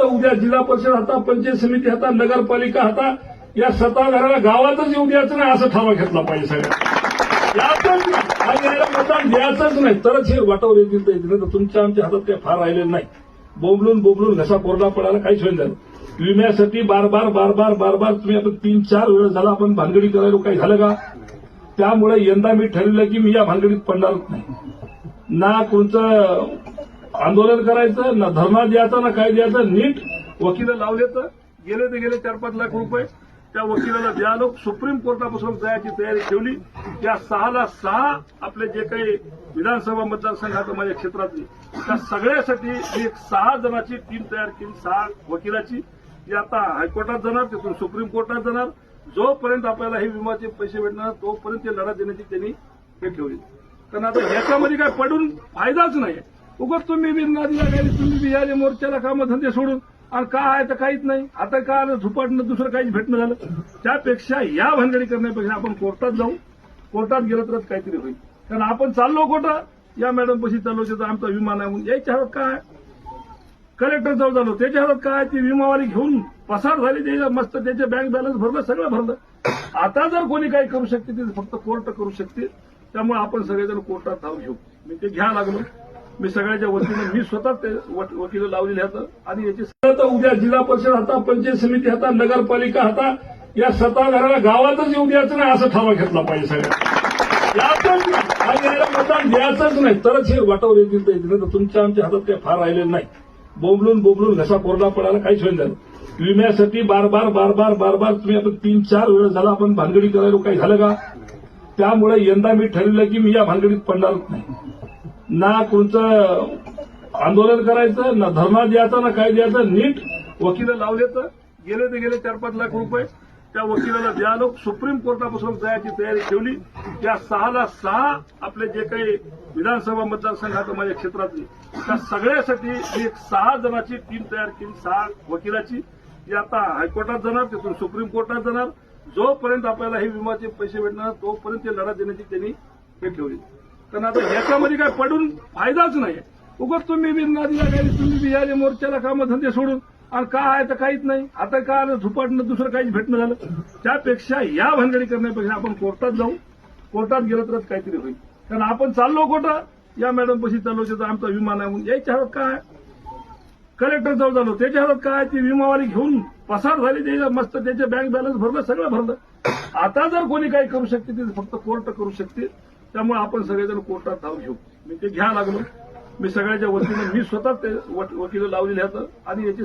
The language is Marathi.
आता उद्या जिल्हा परिषद हाता पंचायत समिती हाता नगरपालिका हाता या सत्ताधाऱ्याला गावातच येऊ द्यायचं नाही असं ठराव घेतला पाहिजे सगळ्या मतदान द्यायचंच नाही. तरच हे वाटावर येतील तर येतील तुमच्या आमच्या हातात काही फार राहिलेलं नाही. बोंबलून बोंबलून घसा कोरडा पडायला काहीच होईल झालं. विम्यासाठी बार बार बार बार बार बार तुम्ही आपण तीन चार वेळ झाला आपण भानगडी करायला काही झालं का? त्यामुळे यंदा मी ठरवलं की मी या भानगडीत पडणारच नाही. ना कोणतं आंदोलन करायचं ना धर्ना द्यायचा ना काय द्यायचं नीट वकील लावले तर गेले ते गेले चार पाच लाख रुपये. त्या वकिलाला द्यालो सुप्रीम कोर्टापासून जायची तयारी ठेवली. त्या सहाला सहा आपले जे काही विधानसभा मतदारसंघात माझ्या क्षेत्रातली त्या सगळ्यासाठी मी एक सहा जणांची टीम तयार केली सहा वकिलाची. ती आता हायकोर्टात जाणार तिथून सुप्रीम कोर्टात जाणार. जोपर्यंत आपल्याला हे विमाचे पैसे भेटणार तोपर्यंत ते लढा देण्याची त्यांनी हे ठेवली. कारण आता ह्याच्यामध्ये काय पडून फायदाच नाही उगत तुम्ही बी नदीला गेले तुम्ही बी आले मोर्चाला कामं धंदे सोडून. आणि काय आहे तर काहीच नाही. आता काय आलं झुपाटणं दुसरं काहीच भेटणं झालं. त्यापेक्षा या भानगडी करण्यापेक्षा आपण कोर्टात जाऊ. कोर्टात गेलं तरच काहीतरी होईल. कारण आपण चाललो कोर्टात या मॅडम पशी चाललो तिथं आमचा विमा नाही म्हणून याच्या हातात काय? कलेक्टर जवळ झालो. त्याच्या हातात काय? ती विमावाली घेऊन पसार झाली त्याच्या मस्त त्याचे बँक बॅलन्स भरलं सगळं भरलं. आता जर कोणी काही करू शकते ते फक्त कोर्ट करू शकते. त्यामुळे आपण सगळेजण कोर्टात धाव घेऊ. मी ते घ्या लागलो. मी सगळ्याच्या वतीने मी स्वतः ते वकील लावलेले आहेत आणि याची उद्या जिल्हा परिषद हाता पंचायत समिती हाता नगरपालिका हाता या सत्ताधाऱ्याला गावातच येऊ द्यायचं नाही असा ठराव घेतला पाहिजे सगळ्या मतदान द्यायचंच नाही. तरच हे वाटावर येतील तर येतील तर तुमच्या आमच्या हातात काही फार राहिलेलं नाही. बोंबलून बोंबलून घसा कोरडा पडायला काहीच होईल झालं. विम्यासाठी बार बार बार बार बार बार तुम्ही आता तीन चार वेळ झाला आपण भानगडी करायला काही झालं का? त्यामुळे यंदा मी ठरवलं की मी या भानगडीत पडणारच नाही. ना कोणतं आंदोलन करायचं ना धरणा द्यायचा ना काय द्यायचं नीट वकील लावले तर गेले ते गेले चार पाच लाख रुपये. त्या वकिलाला द्यालो सुप्रीम कोर्टापासून जायची तयारी ठेवली. त्या सहाला सहा आपले जे काही विधानसभा मतदारसंघात माझ्या क्षेत्रातली त्या सगळ्यासाठी मी एक सहा जणांची टीम तयार केली सहा वकिलाची. ती आता हायकोर्टात जाणार तिथून सुप्रीम कोर्टात जाणार. जोपर्यंत आपल्याला हे विमाचे पैसे भेटणार तोपर्यंत ते लढा देण्याची त्यांनी हे ठेवली. कारण आता याच्यामध्ये काय पडून फायदाच नाही. उगत तुम्ही बी नदीला गेले तुम्ही बी मोर्चाला कामं धंदे सोडून. आणि काय आहे तर काहीच नाही. आता काय आलं झुपाटणं दुसरं काहीच भेटणं झालं. त्यापेक्षा या भानगडी करण्यापेक्षा आपण कोर्टात जाऊ. कोर्टात गेलं तरच काहीतरी होईल. कारण आपण चाललो कोर्टात या मॅडम पशी चाललो आमचा विमा नाही म्हणून याच्या हातात काय? कलेक्टर जवळ झालो. त्याच्या हातात काय? ती विमावाली घेऊन पसार झाली त्याच्या मस्त त्याचे बँक बॅलन्स भरलं सगळं भरलं. आता जर कोणी काही करू शकते ते फक्त कोर्ट करू शकते. त्यामुळे आपण सगळेजण कोर्टात धाव घेऊ. मी ते घ्या लागलो. मी सगळ्याच्या वतीने मी स्वतः ते वकील लावलेले आहेत आणि याची